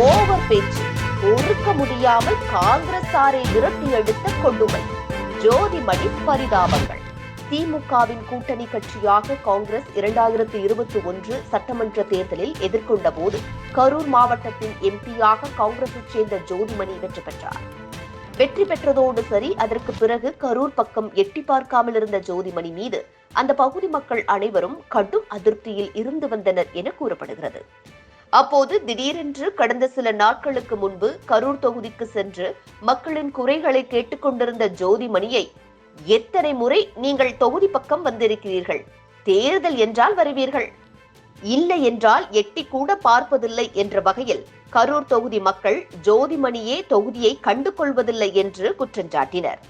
Over பேச்சு. ஒடுக்க முடியாமல் காங்கிரசாரை விரட்டி எடுத்த கொடுமை ஜோதிமணி பரிதாபங்கள். திமுகவின் கூட்டணி கட்சியாக காங்கிரஸ் இரண்டாயிரத்து இருபத்தி ஒன்று சட்டமன்ற தேர்தலில் எதிர்கொண்ட போது கரூர் மாவட்டத்தின் எம்பியாக காங்கிரஸைச் சேர்ந்த ஜோதிமணி வெற்றி பெற்றார். வெற்றி பெற்றதோடு சரி அதற்கு பிறகு கரூர் பக்கம் எட்டி பார்க்காமல் இருந்த ஜோதிமணி மீது அந்த பகுதி மக்கள் அனைவரும் கடும் அதிருப்தியில் இருந்து வந்தனர் என கூறப்படுகிறது. அப்போது திடீரென்று கடந்த சில நாட்களுக்கு முன்பு கரூர் தொகுதிக்கு சென்று மக்களின் குறைகளை கேட்டுக்கொண்டிருந்த ஜோதிமணியை எத்தனை முறை நீங்கள் தொகுதி பக்கம் வந்திருக்கிறீர்கள்? தேர்தல் என்றால் வருவீர்கள். இல்லை என்றால் எட்டி கூட பார்ப்பதில்லை என்ற வகையில் கரூர் தொகுதி மக்கள் ஜோதிமணியே தொகுதியை கண்டு கொள்வதில்லை என்று குற்றஞ்சாட்டினர்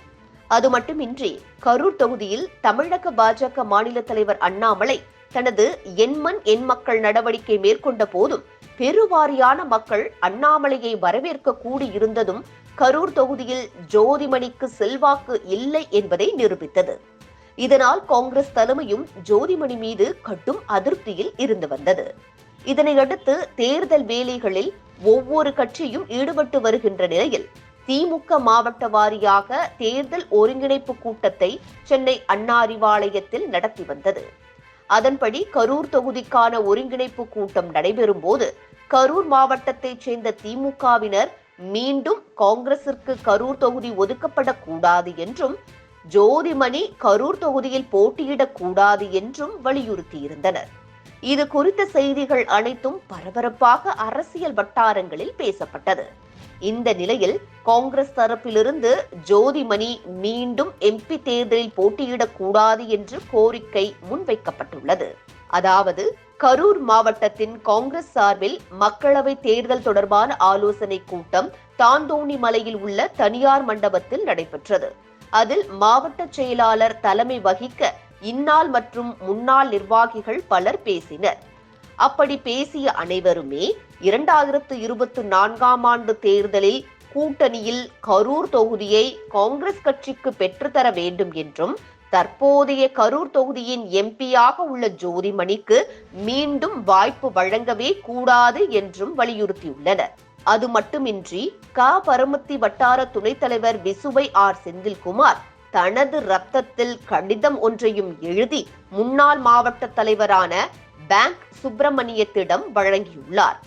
அது மட்டுமின்றி கரூர் தொகுதியில் தமிழக பாஜக மாநில தலைவர் அண்ணாமலை தனது எண்மண் எண் மக்கள் நடவடிக்கை மேற்கொண்ட போதும் பெருவாரியான மக்கள் அண்ணாமலையை வரவேற்க கூடியிருந்ததும் கரூர் தொகுதியில் ஜோதிமணிக்கு செல்வாக்கு இல்லை என்பதை நிரூபித்தது. இதனால் காங்கிரஸ் தலைமையும் ஜோதிமணி மீது கட்டும் அதிருப்தியில் இருந்து வந்தது. இதனையடுத்து தேர்தல் வேலைகளில் ஒவ்வொரு கட்சியும் ஈடுபட்டு வருகின்ற நிலையில் திமுக மாவட்ட வாரியாக தேர்தல் ஒருங்கிணைப்பு கூட்டத்தை சென்னை அண்ணா அறிவாலயத்தில் நடத்தி வந்தது. அதன்படி கரூர் தொகுதிக்கான ஒருங்கிணைப்பு கூட்டம் நடைபெறும் போது கரூர் மாவட்டத்தைச் சேர்ந்த திமுகவினர் மீண்டும் காங்கிரசிற்கு கரூர் தொகுதி ஒதுக்கப்படக்கூடாது என்றும் ஜோதிமணி கரூர் தொகுதியில் போட்டியிடக்கூடாது என்றும் வலியுறுத்தியிருந்தனர். இது குறித்த செய்திகள் அனைத்தும் பரபரப்பாக அரசியல் வட்டாரங்களில் பேசப்பட்டது. இந்த நிலையில் காங்கிரஸ் தரப்பிலிருந்து ஜோதிமணி மீண்டும் எம்பி தேர்தலில் போட்டியிடக்கூடாது என்று கோரிக்கை முன்வைக்கப்பட்டுள்ளது. அதாவது கரூர் மாவட்டத்தின் காங்கிரஸ் சார்பில் மக்களவை தேர்தல் தொடர்பான ஆலோசனை கூட்டம் தாந்தோணி மலையில் உள்ள தனியார் மண்டபத்தில் நடைபெற்றது. அதில் மாவட்ட செயலாளர் தலைமை வகிக்க இந்நாள் மற்றும் முன்னாள் நிர்வாகிகள் பலர் பேசினர். அப்படி பேசிய அனைவருமே இரண்டாயிரத்து இருபத்தி நான்காம் ஆண்டு தேர்தலில் கூட்டணியில் கரூர் தொகுதியை காங்கிரஸ் கட்சிக்கு பெற்றுத்தர வேண்டும் என்றும் தற்போதைய கரூர் தொகுதியின் எம்பியாக உள்ள ஜோதிமணிக்கு மீண்டும் வாய்ப்பு வழங்கவே கூடாது என்றும் வலியுறுத்தியுள்ளனர். அது மட்டுமின்றி க. பரமத்தி வட்டார துணைத் தலைவர் விசுவை ஆர். செந்தில்குமார் தனது ரத்தத்தில் கடிதம் ஒன்றையும் எழுதி முன்னாள் மாவட்ட தலைவரான பேங்க் சுப்பிரமணியத்திடம் வழங்கியுள்ளார்.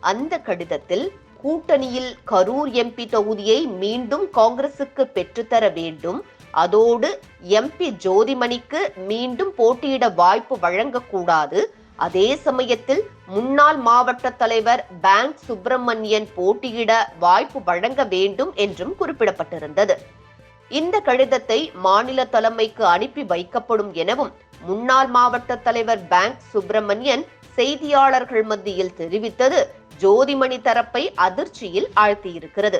அந்த கடிதத்தில் கூட்டணியில் கரூர் எம்பி தொகுதியை மீண்டும் காங்கிரசுக்கு பெற்றுத்தர வேண்டும். அதோடு எம்பி ஜோதிமணிக்கு மீண்டும் போட்டியிட வாய்ப்பு வழங்கக்கூடாது. அதே சமயத்தில் முன்னாள் மாவட்ட தலைவர் பேங்க் சுப்பிரமணியன் போட்டியிட வாய்ப்பு வழங்க வேண்டும் என்றும் குறிப்பிடப்பட்டிருந்தது. இந்த கடிதத்தை மாநில தலைமைக்கு அனுப்பி வைக்கப்படும் எனவும் முன்னாள் மாவட்ட தலைவர் பேங்க் சுப்பிரமணியன் செய்தியாளர்கள் மத்தியில் தெரிவித்தது ஜோதிமணி தரப்பை அதிர்ச்சியில் ஆழ்த்தியிருக்கிறது.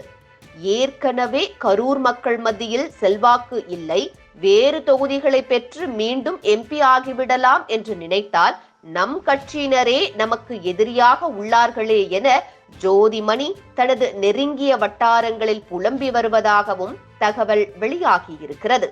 ஏற்கனவே கரூர் மக்கள் மத்தியில் செல்வாக்கு இல்லை வேறு தொகுதிகளை பெற்று மீண்டும் எம்பி ஆகிவிடலாம் என்று நினைத்தால் நம் கட்சியினரே நமக்கு எதிரியாக உள்ளார்களே என ஜோதிமணி தனது நெருங்கிய வட்டாரங்களில் புலம்பி வருவதாகவும் தகவல் வெளியாகியிருக்கிறது.